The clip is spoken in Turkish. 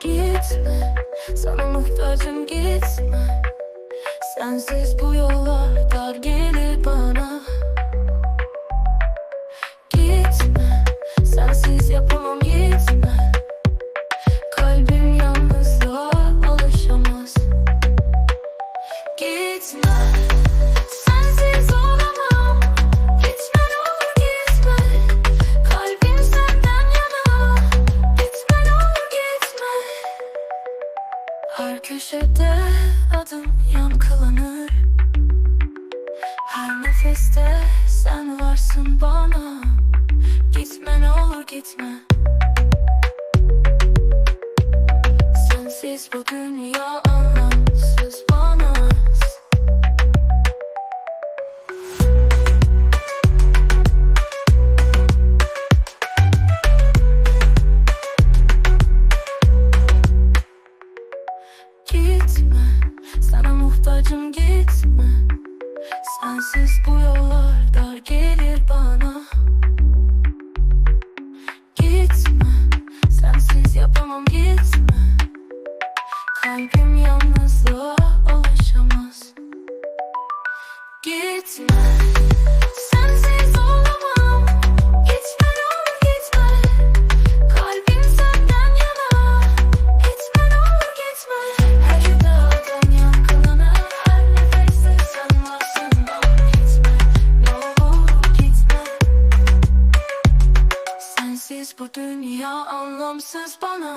gitme Sana muhtacım gitme Sensiz bu yollar dar gelir bana. Gitme Sensiz yapamam gitme Her köşede adım yankılanır. Her nefeste sen varsın bana. Gitme ne olur gitme. Sensiz bu dünya anlamsız bana Sensiz bu yollar dar gelir bana. Gitme, sensiz yapamam gitme. Kalbim Sensiz bu dünya anlamsız bana